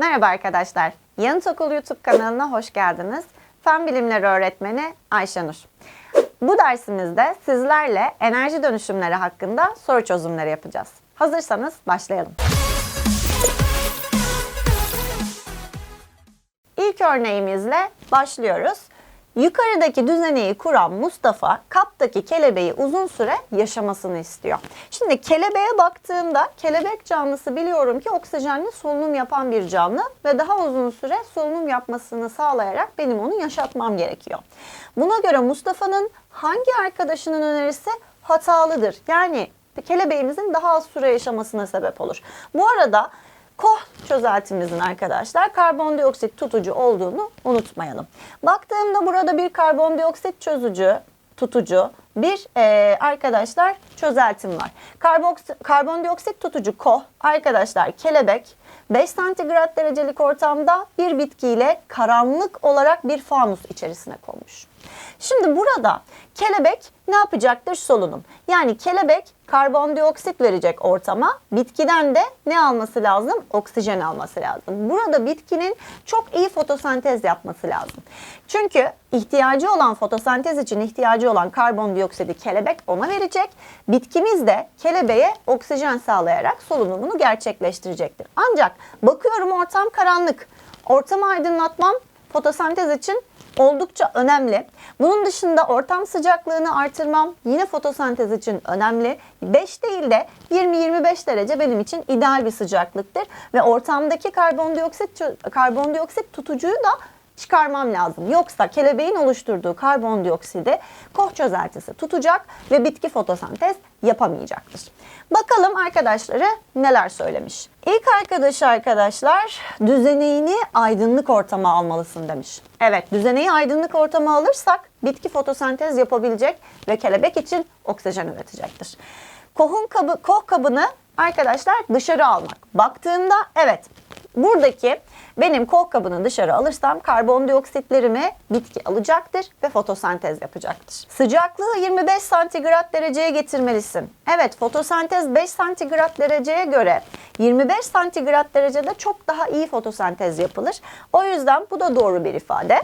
Merhaba arkadaşlar. Yanıt Okul YouTube kanalına hoş geldiniz. Fen Bilimleri Öğretmeni Ayşenur. Bu dersimizde sizlerle enerji dönüşümleri hakkında soru çözümleri yapacağız. Hazırsanız başlayalım. İlk örneğimizle başlıyoruz. Yukarıdaki düzeneyi kuran Mustafa kaptaki kelebeği uzun süre yaşamasını istiyor. Şimdi kelebeğe baktığımda kelebek canlısı biliyorum ki oksijenli solunum yapan bir canlı ve daha uzun süre solunum yapmasını sağlayarak benim onu yaşatmam gerekiyor. Buna göre Mustafa'nın hangi arkadaşının önerisi hatalıdır? Yani kelebeğimizin daha az süre yaşamasına sebep olur. Bu arada Koh çözeltimizin arkadaşlar karbondioksit tutucu olduğunu unutmayalım. Baktığımda burada bir karbondioksit çözücü, tutucu, bir e, arkadaşlar çözeltim var. Karboks- karbondioksit tutucu koh arkadaşlar kelebek 5 santigrat derecelik ortamda bir bitkiyle karanlık olarak bir fanus içerisine konmuş. Şimdi burada kelebek ne yapacaktır? Solunum. Yani kelebek karbondioksit verecek ortama. Bitkiden de ne alması lazım? Oksijen alması lazım. Burada bitkinin çok iyi fotosentez yapması lazım. Çünkü ihtiyacı olan fotosentez için ihtiyacı olan karbondioksidi kelebek ona verecek. Bitkimiz de kelebeğe oksijen sağlayarak solunumunu gerçekleştirecektir. Ancak bakıyorum ortam karanlık. Ortamı aydınlatmam fotosentez için oldukça önemli. Bunun dışında ortam sıcaklığını artırmam yine fotosentez için önemli. 5 değil de 20-25 derece benim için ideal bir sıcaklıktır ve ortamdaki karbondioksit karbondioksit tutucuyu da çıkarmam lazım. Yoksa kelebeğin oluşturduğu karbondioksidi koh çözeltisi tutacak ve bitki fotosentez yapamayacaktır. Bakalım arkadaşları neler söylemiş. İlk arkadaşı arkadaşlar düzeneğini aydınlık ortama almalısın demiş. Evet düzeneyi aydınlık ortama alırsak bitki fotosentez yapabilecek ve kelebek için oksijen üretecektir. Kohun kabı, koh kabını arkadaşlar dışarı almak. Baktığımda evet buradaki benim kol kabını dışarı alırsam karbondioksitlerimi bitki alacaktır ve fotosentez yapacaktır. Sıcaklığı 25 santigrat dereceye getirmelisin. Evet fotosentez 5 santigrat dereceye göre 25 santigrat derecede çok daha iyi fotosentez yapılır. O yüzden bu da doğru bir ifade.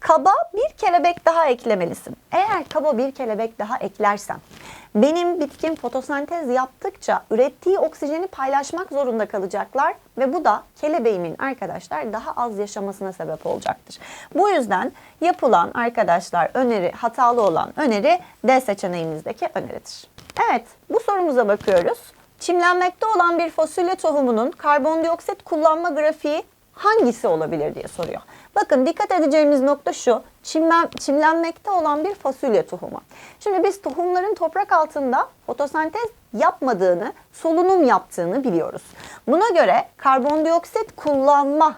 Kaba bir kelebek daha eklemelisin. Eğer kaba bir kelebek daha eklersen benim bitkim fotosentez yaptıkça ürettiği oksijeni paylaşmak zorunda kalacaklar ve bu da kelebeğimin arkadaşlar daha az yaşamasına sebep olacaktır. Bu yüzden yapılan arkadaşlar öneri hatalı olan öneri D seçeneğimizdeki öneridir. Evet bu sorumuza bakıyoruz. Çimlenmekte olan bir fasulye tohumunun karbondioksit kullanma grafiği hangisi olabilir diye soruyor. Bakın dikkat edeceğimiz nokta şu. Çimlen, çimlenmekte olan bir fasulye tohumu. Şimdi biz tohumların toprak altında fotosentez yapmadığını, solunum yaptığını biliyoruz. Buna göre karbondioksit kullanma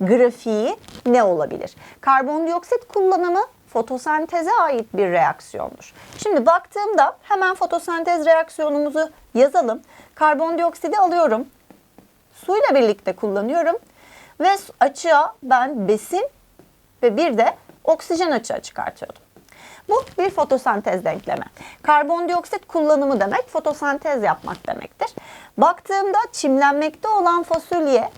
grafiği ne olabilir? Karbondioksit kullanımı fotosenteze ait bir reaksiyondur. Şimdi baktığımda hemen fotosentez reaksiyonumuzu yazalım. Karbondioksidi alıyorum. Suyla birlikte kullanıyorum ve açığa ben besin ve bir de oksijen açığa çıkartıyordum. Bu bir fotosentez denklemi. Karbondioksit kullanımı demek fotosentez yapmak demektir. Baktığımda çimlenmekte olan fasulye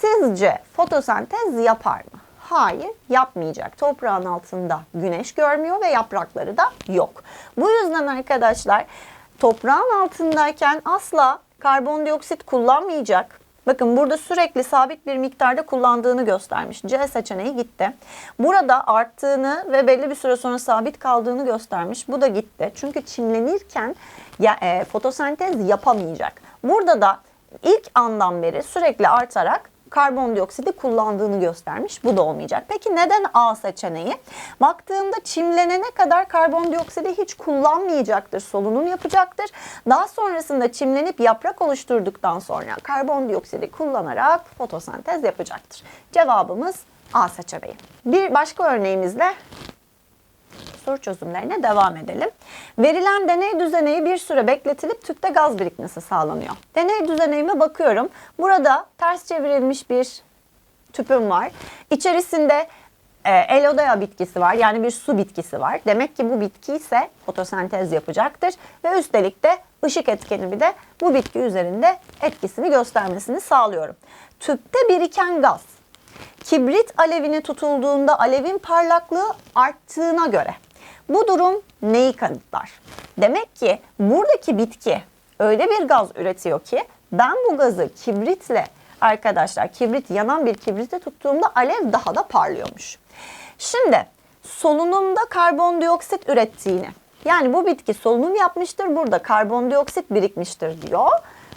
sizce fotosentez yapar mı? Hayır, yapmayacak. Toprağın altında güneş görmüyor ve yaprakları da yok. Bu yüzden arkadaşlar toprağın altındayken asla karbondioksit kullanmayacak. Bakın burada sürekli sabit bir miktarda kullandığını göstermiş. C seçeneği gitti. Burada arttığını ve belli bir süre sonra sabit kaldığını göstermiş. Bu da gitti. Çünkü çimlenirken ya, e, fotosentez yapamayacak. Burada da ilk andan beri sürekli artarak karbondioksidi kullandığını göstermiş. Bu da olmayacak. Peki neden A seçeneği? Baktığımda çimlenene kadar karbondioksidi hiç kullanmayacaktır. Solunum yapacaktır. Daha sonrasında çimlenip yaprak oluşturduktan sonra karbondioksidi kullanarak fotosentez yapacaktır. Cevabımız A seçeneği. Bir başka örneğimizle soru çözümlerine devam edelim. Verilen deney düzeneği bir süre bekletilip tüpte gaz birikmesi sağlanıyor. Deney düzeneğime bakıyorum. Burada ters çevrilmiş bir tüpüm var. İçerisinde e, Elodea bitkisi var. Yani bir su bitkisi var. Demek ki bu bitki ise fotosentez yapacaktır. Ve üstelik de ışık etkenimi de bu bitki üzerinde etkisini göstermesini sağlıyorum. Tüpte biriken gaz kibrit alevine tutulduğunda alevin parlaklığı arttığına göre bu durum neyi kanıtlar? Demek ki buradaki bitki öyle bir gaz üretiyor ki ben bu gazı kibritle arkadaşlar kibrit yanan bir kibrite tuttuğumda alev daha da parlıyormuş. Şimdi solunumda karbondioksit ürettiğini yani bu bitki solunum yapmıştır burada karbondioksit birikmiştir diyor.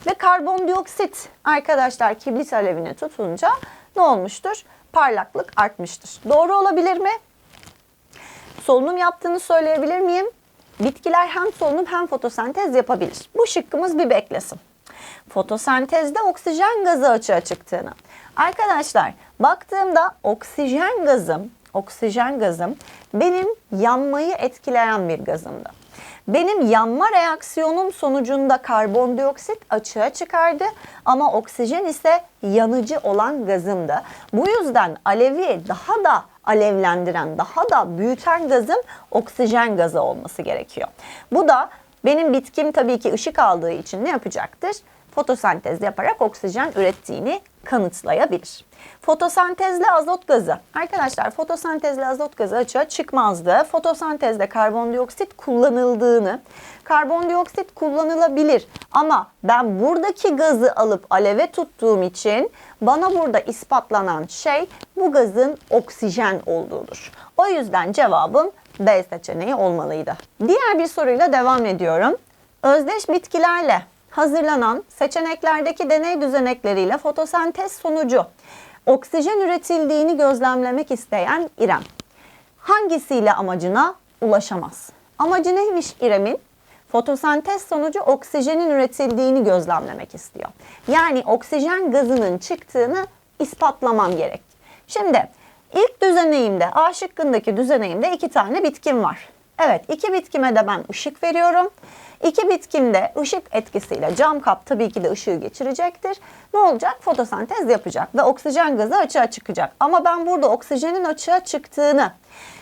Ve karbondioksit arkadaşlar kibrit alevine tutunca ne olmuştur? Parlaklık artmıştır. Doğru olabilir mi? Solunum yaptığını söyleyebilir miyim? Bitkiler hem solunum hem fotosentez yapabilir. Bu şıkkımız bir beklesin. Fotosentezde oksijen gazı açığa çıktığını. Arkadaşlar baktığımda oksijen gazım, oksijen gazım benim yanmayı etkileyen bir gazımdı. Benim yanma reaksiyonum sonucunda karbondioksit açığa çıkardı ama oksijen ise yanıcı olan gazımdı. Bu yüzden alevi daha da alevlendiren, daha da büyüten gazın oksijen gazı olması gerekiyor. Bu da benim bitkim tabii ki ışık aldığı için ne yapacaktır? Fotosentez yaparak oksijen ürettiğini kanıtlayabilir. Fotosentezle azot gazı. Arkadaşlar fotosentezle azot gazı açığa çıkmazdı. Fotosentezde karbondioksit kullanıldığını, karbondioksit kullanılabilir ama ben buradaki gazı alıp aleve tuttuğum için bana burada ispatlanan şey bu gazın oksijen olduğudur. O yüzden cevabım B seçeneği olmalıydı. Diğer bir soruyla devam ediyorum. Özdeş bitkilerle hazırlanan seçeneklerdeki deney düzenekleriyle fotosentez sonucu oksijen üretildiğini gözlemlemek isteyen İrem hangisiyle amacına ulaşamaz? Amacı neymiş İrem'in? Fotosentez sonucu oksijenin üretildiğini gözlemlemek istiyor. Yani oksijen gazının çıktığını ispatlamam gerek. Şimdi ilk düzeneyimde A şıkkındaki düzeneyimde iki tane bitkim var. Evet iki bitkime de ben ışık veriyorum. İki bitkimde ışık etkisiyle cam kap tabii ki de ışığı geçirecektir. Ne olacak? Fotosentez yapacak ve oksijen gazı açığa çıkacak. Ama ben burada oksijenin açığa çıktığını,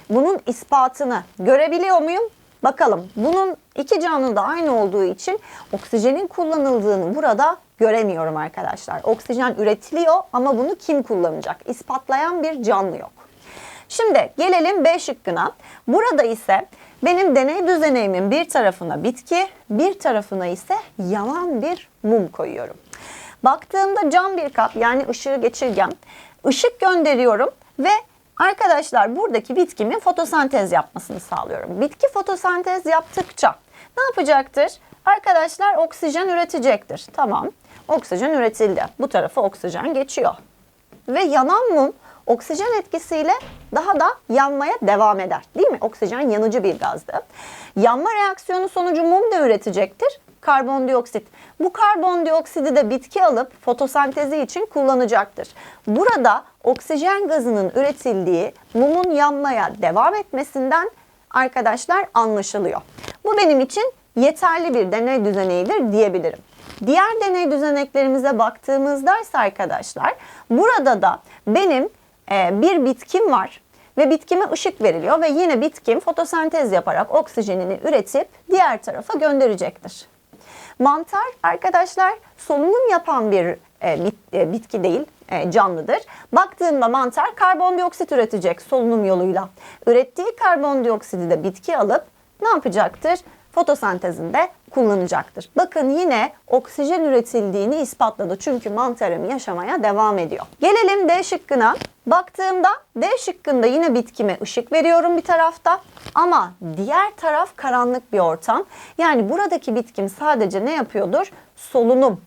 bunun ispatını görebiliyor muyum? Bakalım. Bunun iki canlı da aynı olduğu için oksijenin kullanıldığını burada göremiyorum arkadaşlar. Oksijen üretiliyor ama bunu kim kullanacak? İspatlayan bir canlı yok. Şimdi gelelim B şıkkına. Burada ise benim deney düzeneğimin bir tarafına bitki, bir tarafına ise yanan bir mum koyuyorum. Baktığımda cam bir kap yani ışığı geçirgen, ışık gönderiyorum ve arkadaşlar buradaki bitkimin fotosentez yapmasını sağlıyorum. Bitki fotosentez yaptıkça ne yapacaktır? Arkadaşlar oksijen üretecektir. Tamam. Oksijen üretildi. Bu tarafa oksijen geçiyor. Ve yanan mum oksijen etkisiyle daha da yanmaya devam eder. Değil mi? Oksijen yanıcı bir gazdı. Yanma reaksiyonu sonucu mum da üretecektir. Karbondioksit. Bu karbondioksidi de bitki alıp fotosentezi için kullanacaktır. Burada oksijen gazının üretildiği mumun yanmaya devam etmesinden arkadaşlar anlaşılıyor. Bu benim için yeterli bir deney düzeneğidir diyebilirim. Diğer deney düzeneklerimize baktığımızda ise arkadaşlar burada da benim bir bitkim var ve bitkime ışık veriliyor ve yine bitkim fotosentez yaparak oksijenini üretip diğer tarafa gönderecektir. Mantar arkadaşlar solunum yapan bir e, e, bitki değil, e, canlıdır. Baktığımda mantar karbondioksit üretecek solunum yoluyla. Ürettiği karbondioksidi de bitki alıp ne yapacaktır? Fotosentezinde kullanacaktır. Bakın yine oksijen üretildiğini ispatladı. Çünkü mantarım yaşamaya devam ediyor. Gelelim D şıkkına. Baktığımda D şıkkında yine bitkime ışık veriyorum bir tarafta. Ama diğer taraf karanlık bir ortam. Yani buradaki bitkim sadece ne yapıyordur? Solunum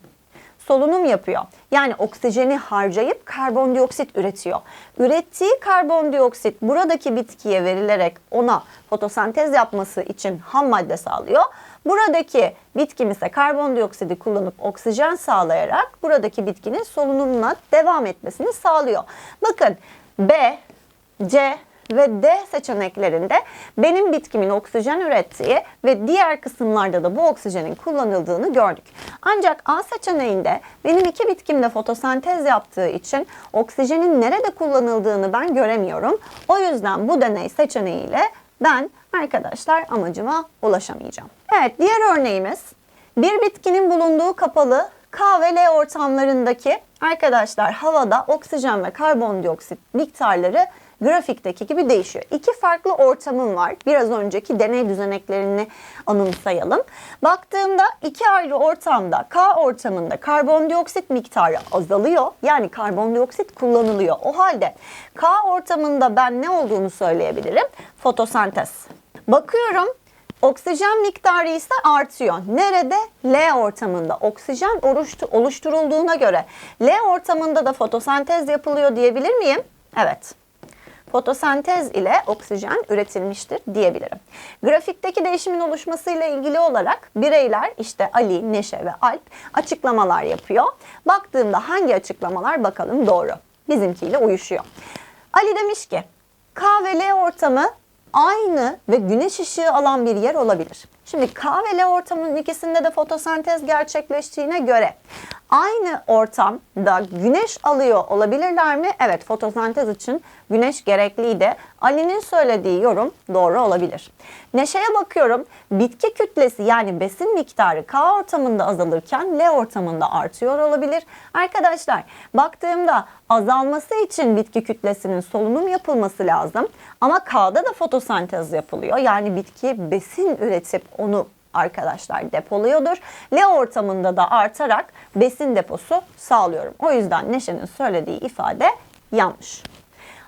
solunum yapıyor. Yani oksijeni harcayıp karbondioksit üretiyor. Ürettiği karbondioksit buradaki bitkiye verilerek ona fotosentez yapması için ham madde sağlıyor. Buradaki bitkim ise karbondioksidi kullanıp oksijen sağlayarak buradaki bitkinin solunumuna devam etmesini sağlıyor. Bakın B, C ve D seçeneklerinde benim bitkimin oksijen ürettiği ve diğer kısımlarda da bu oksijenin kullanıldığını gördük. Ancak A seçeneğinde benim iki bitkim de fotosentez yaptığı için oksijenin nerede kullanıldığını ben göremiyorum. O yüzden bu deney seçeneğiyle ben arkadaşlar amacıma ulaşamayacağım. Evet diğer örneğimiz bir bitkinin bulunduğu kapalı K ve L ortamlarındaki arkadaşlar havada oksijen ve karbondioksit miktarları grafikteki gibi değişiyor. İki farklı ortamım var. Biraz önceki deney düzeneklerini anımsayalım. Baktığımda iki ayrı ortamda K ortamında karbondioksit miktarı azalıyor. Yani karbondioksit kullanılıyor. O halde K ortamında ben ne olduğunu söyleyebilirim? Fotosentez. Bakıyorum Oksijen miktarı ise artıyor. Nerede? L ortamında. Oksijen oluşturulduğuna göre L ortamında da fotosentez yapılıyor diyebilir miyim? Evet. Fotosentez ile oksijen üretilmiştir diyebilirim. Grafikteki değişimin oluşmasıyla ilgili olarak bireyler işte Ali, Neşe ve Alp açıklamalar yapıyor. Baktığımda hangi açıklamalar bakalım doğru. Bizimkiyle uyuşuyor. Ali demiş ki K ve L ortamı aynı ve güneş ışığı alan bir yer olabilir. Şimdi K ve L ortamının ikisinde de fotosentez gerçekleştiğine göre aynı ortamda güneş alıyor olabilirler mi? Evet fotosentez için güneş gerekliydi. Ali'nin söylediği yorum doğru olabilir. Neşe'ye bakıyorum. Bitki kütlesi yani besin miktarı K ortamında azalırken L ortamında artıyor olabilir. Arkadaşlar baktığımda azalması için bitki kütlesinin solunum yapılması lazım. Ama K'da da fotosentez yapılıyor. Yani bitki besin üretip onu arkadaşlar depoluyordur. L ortamında da artarak besin deposu sağlıyorum. O yüzden Neşe'nin söylediği ifade yanlış.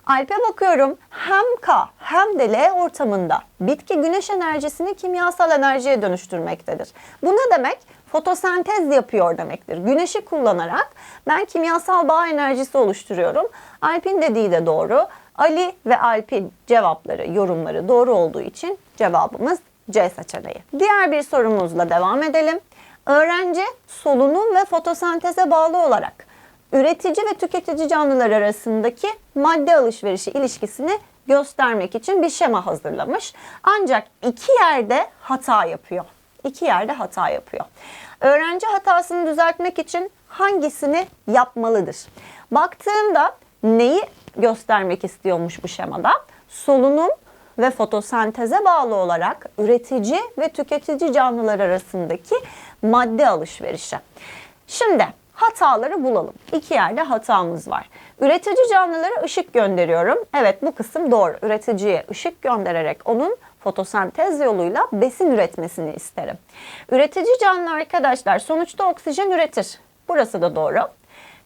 Alp'e bakıyorum hem K hem de L ortamında bitki güneş enerjisini kimyasal enerjiye dönüştürmektedir. Bu ne demek? Fotosentez yapıyor demektir. Güneşi kullanarak ben kimyasal bağ enerjisi oluşturuyorum. Alp'in dediği de doğru. Ali ve Alp'in cevapları, yorumları doğru olduğu için cevabımız C seçeneği. Diğer bir sorumuzla devam edelim. Öğrenci solunum ve fotosenteze bağlı olarak üretici ve tüketici canlılar arasındaki madde alışverişi ilişkisini göstermek için bir şema hazırlamış. Ancak iki yerde hata yapıyor. İki yerde hata yapıyor. Öğrenci hatasını düzeltmek için hangisini yapmalıdır? Baktığımda neyi göstermek istiyormuş bu şemada? Solunum ve fotosenteze bağlı olarak üretici ve tüketici canlılar arasındaki madde alışverişi. Şimdi hataları bulalım. İki yerde hatamız var. Üretici canlılara ışık gönderiyorum. Evet bu kısım doğru. Üreticiye ışık göndererek onun fotosentez yoluyla besin üretmesini isterim. Üretici canlı arkadaşlar sonuçta oksijen üretir. Burası da doğru.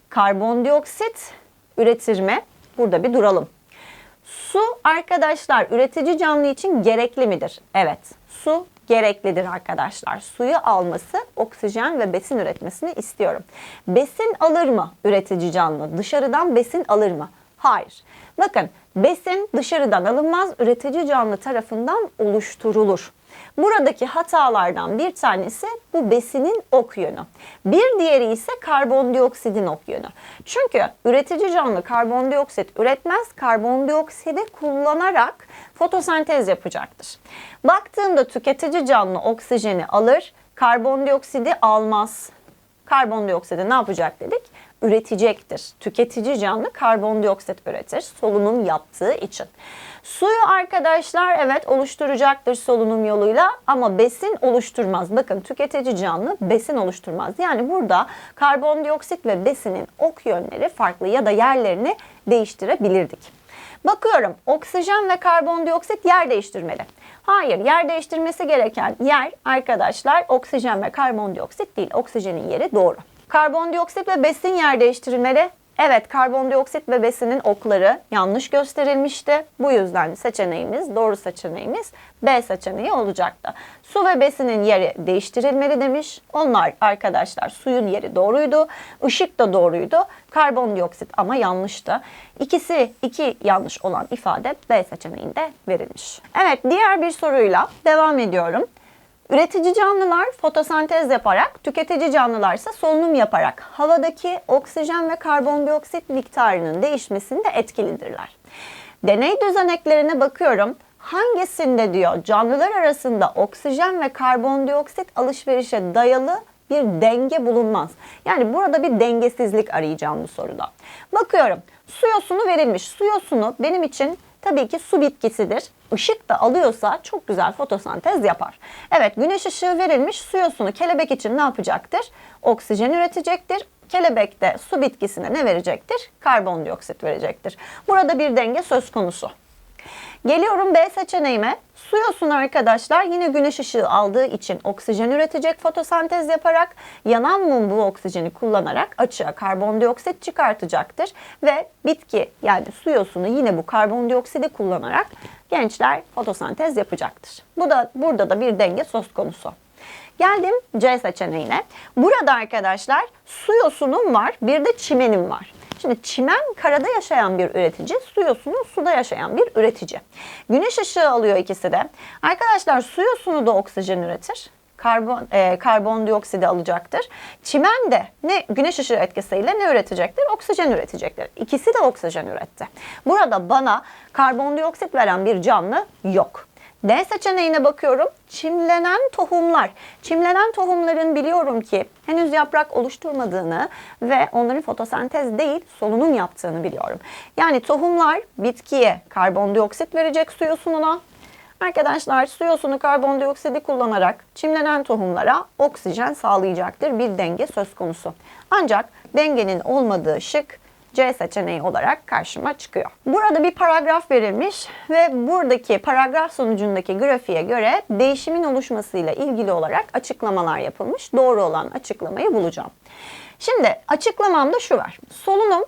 Karbondioksit üretir mi? Burada bir duralım. Su arkadaşlar üretici canlı için gerekli midir? Evet. Su gereklidir arkadaşlar. Suyu alması, oksijen ve besin üretmesini istiyorum. Besin alır mı üretici canlı? Dışarıdan besin alır mı? Hayır. Bakın besin dışarıdan alınmaz, üretici canlı tarafından oluşturulur. Buradaki hatalardan bir tanesi bu besinin ok yönü. Bir diğeri ise karbondioksidin ok yönü. Çünkü üretici canlı karbondioksit üretmez, karbondioksidi kullanarak fotosentez yapacaktır. Baktığımda tüketici canlı oksijeni alır, karbondioksidi almaz. Karbondioksidi ne yapacak dedik? Üretecektir. Tüketici canlı karbondioksit üretir solunum yaptığı için. Suyu arkadaşlar evet oluşturacaktır solunum yoluyla ama besin oluşturmaz. Bakın tüketici canlı besin oluşturmaz. Yani burada karbondioksit ve besinin ok yönleri farklı ya da yerlerini değiştirebilirdik. Bakıyorum oksijen ve karbondioksit yer değiştirmeli. Hayır yer değiştirmesi gereken yer arkadaşlar oksijen ve karbondioksit değil. Oksijenin yeri doğru. Karbondioksit ve besin yer değiştirilmeli. Evet karbondioksit ve besinin okları yanlış gösterilmişti. Bu yüzden seçeneğimiz, doğru seçeneğimiz B seçeneği olacaktı. Su ve besinin yeri değiştirilmeli demiş. Onlar arkadaşlar suyun yeri doğruydu. Işık da doğruydu. Karbondioksit ama yanlıştı. İkisi iki yanlış olan ifade B seçeneğinde verilmiş. Evet diğer bir soruyla devam ediyorum. Üretici canlılar fotosentez yaparak, tüketici canlılar ise solunum yaparak havadaki oksijen ve karbondioksit miktarının değişmesinde etkilidirler. Deney düzeneklerine bakıyorum. Hangisinde diyor canlılar arasında oksijen ve karbondioksit alışverişe dayalı bir denge bulunmaz. Yani burada bir dengesizlik arayacağım bu soruda. Bakıyorum su yosunu verilmiş. Su yosunu benim için tabii ki su bitkisidir. Işık da alıyorsa çok güzel fotosentez yapar. Evet güneş ışığı verilmiş su yosunu kelebek için ne yapacaktır? Oksijen üretecektir. Kelebek de su bitkisine ne verecektir? Karbondioksit verecektir. Burada bir denge söz konusu. Geliyorum B seçeneğime. Su yosunu arkadaşlar yine güneş ışığı aldığı için oksijen üretecek fotosentez yaparak yanan mum bu oksijeni kullanarak açığa karbondioksit çıkartacaktır ve bitki yani su yosunu yine bu karbondioksidi kullanarak gençler fotosentez yapacaktır. Bu da burada da bir denge söz konusu. Geldim C seçeneğine. Burada arkadaşlar su yosunum var, bir de çimenim var. Şimdi çimen karada yaşayan bir üretici, su yosunu suda yaşayan bir üretici. Güneş ışığı alıyor ikisi de. Arkadaşlar su yosunu da oksijen üretir. Karbon, e, karbondioksidi alacaktır. Çimen de ne güneş ışığı etkisiyle ne üretecektir? Oksijen üretecektir. İkisi de oksijen üretti. Burada bana karbondioksit veren bir canlı yok. D seçeneğine bakıyorum. Çimlenen tohumlar. Çimlenen tohumların biliyorum ki henüz yaprak oluşturmadığını ve onların fotosentez değil solunum yaptığını biliyorum. Yani tohumlar bitkiye karbondioksit verecek su yosununa. Arkadaşlar su yosunu karbondioksidi kullanarak çimlenen tohumlara oksijen sağlayacaktır. Bir denge söz konusu. Ancak dengenin olmadığı şık C seçeneği olarak karşıma çıkıyor. Burada bir paragraf verilmiş ve buradaki paragraf sonucundaki grafiğe göre değişimin oluşmasıyla ilgili olarak açıklamalar yapılmış. Doğru olan açıklamayı bulacağım. Şimdi açıklamamda şu var. Solunum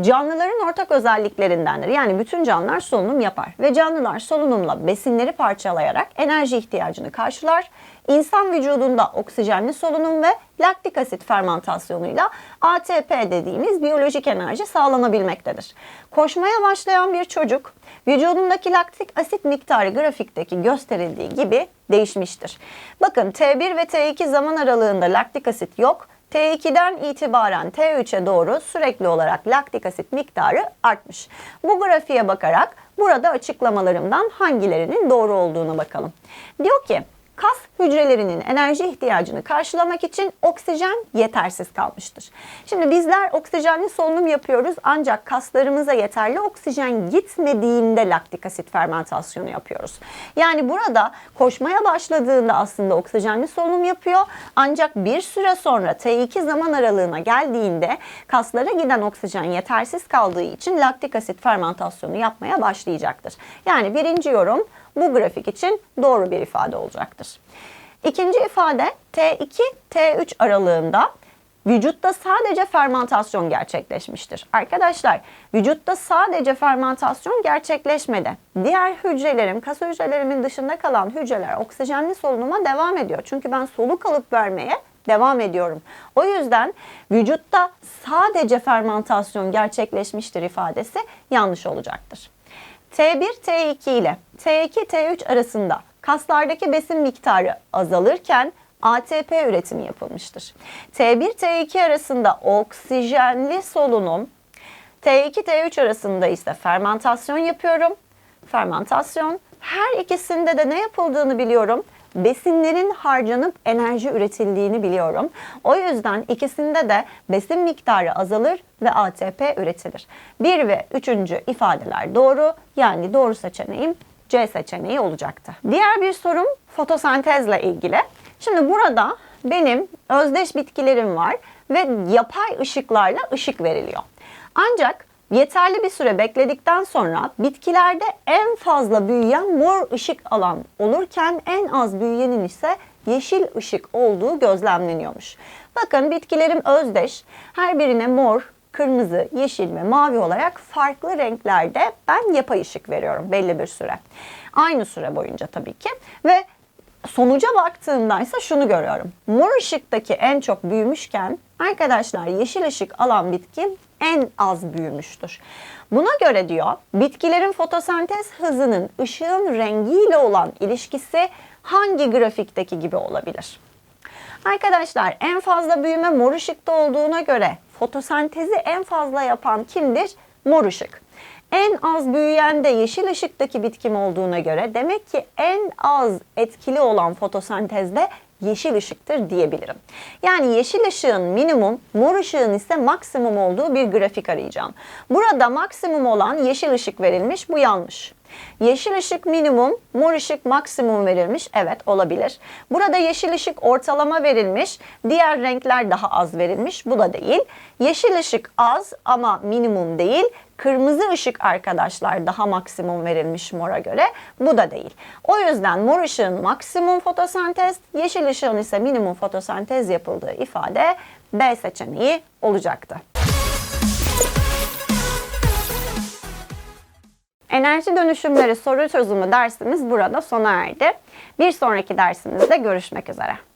canlıların ortak özelliklerindendir. Yani bütün canlılar solunum yapar ve canlılar solunumla besinleri parçalayarak enerji ihtiyacını karşılar. İnsan vücudunda oksijenli solunum ve laktik asit fermentasyonuyla ATP dediğimiz biyolojik enerji sağlanabilmektedir. Koşmaya başlayan bir çocuk vücudundaki laktik asit miktarı grafikteki gösterildiği gibi değişmiştir. Bakın T1 ve T2 zaman aralığında laktik asit yok. T2'den itibaren T3'e doğru sürekli olarak laktik asit miktarı artmış. Bu grafiğe bakarak burada açıklamalarımdan hangilerinin doğru olduğunu bakalım. Diyor ki kas hücrelerinin enerji ihtiyacını karşılamak için oksijen yetersiz kalmıştır. Şimdi bizler oksijenli solunum yapıyoruz ancak kaslarımıza yeterli oksijen gitmediğinde laktik asit fermentasyonu yapıyoruz. Yani burada koşmaya başladığında aslında oksijenli solunum yapıyor ancak bir süre sonra T2 zaman aralığına geldiğinde kaslara giden oksijen yetersiz kaldığı için laktik asit fermentasyonu yapmaya başlayacaktır. Yani birinci yorum bu grafik için doğru bir ifade olacaktır. İkinci ifade T2-T3 aralığında vücutta sadece fermentasyon gerçekleşmiştir. Arkadaşlar vücutta sadece fermentasyon gerçekleşmedi. Diğer hücrelerim, kas hücrelerimin dışında kalan hücreler oksijenli solunuma devam ediyor. Çünkü ben soluk alıp vermeye devam ediyorum. O yüzden vücutta sadece fermentasyon gerçekleşmiştir ifadesi yanlış olacaktır. T1, T2 ile T2, T3 arasında kaslardaki besin miktarı azalırken ATP üretimi yapılmıştır. T1, T2 arasında oksijenli solunum, T2, T3 arasında ise fermentasyon yapıyorum. Fermentasyon. Her ikisinde de ne yapıldığını biliyorum besinlerin harcanıp enerji üretildiğini biliyorum. O yüzden ikisinde de besin miktarı azalır ve ATP üretilir. Bir ve üçüncü ifadeler doğru. Yani doğru seçeneğim C seçeneği olacaktı. Diğer bir sorum fotosentezle ilgili. Şimdi burada benim özdeş bitkilerim var ve yapay ışıklarla ışık veriliyor. Ancak Yeterli bir süre bekledikten sonra bitkilerde en fazla büyüyen mor ışık alan olurken en az büyüyenin ise yeşil ışık olduğu gözlemleniyormuş. Bakın bitkilerim özdeş. Her birine mor, kırmızı, yeşil ve mavi olarak farklı renklerde ben yapay ışık veriyorum belli bir süre. Aynı süre boyunca tabii ki ve sonuca baktığımda ise şunu görüyorum. Mor ışıktaki en çok büyümüşken arkadaşlar yeşil ışık alan bitki en az büyümüştür. Buna göre diyor bitkilerin fotosentez hızının ışığın rengiyle olan ilişkisi hangi grafikteki gibi olabilir? Arkadaşlar en fazla büyüme mor ışıkta olduğuna göre fotosentezi en fazla yapan kimdir? Mor ışık. En az büyüyen de yeşil ışıktaki bitkim olduğuna göre demek ki en az etkili olan fotosentezde yeşil ışıktır diyebilirim. Yani yeşil ışığın minimum, mor ışığın ise maksimum olduğu bir grafik arayacağım. Burada maksimum olan yeşil ışık verilmiş, bu yanlış. Yeşil ışık minimum, mor ışık maksimum verilmiş. Evet olabilir. Burada yeşil ışık ortalama verilmiş. Diğer renkler daha az verilmiş. Bu da değil. Yeşil ışık az ama minimum değil. Kırmızı ışık arkadaşlar daha maksimum verilmiş mora göre. Bu da değil. O yüzden mor ışığın maksimum fotosentez, yeşil ışığın ise minimum fotosentez yapıldığı ifade B seçeneği olacaktı. Enerji dönüşümleri soru çözümü dersimiz burada sona erdi. Bir sonraki dersimizde görüşmek üzere.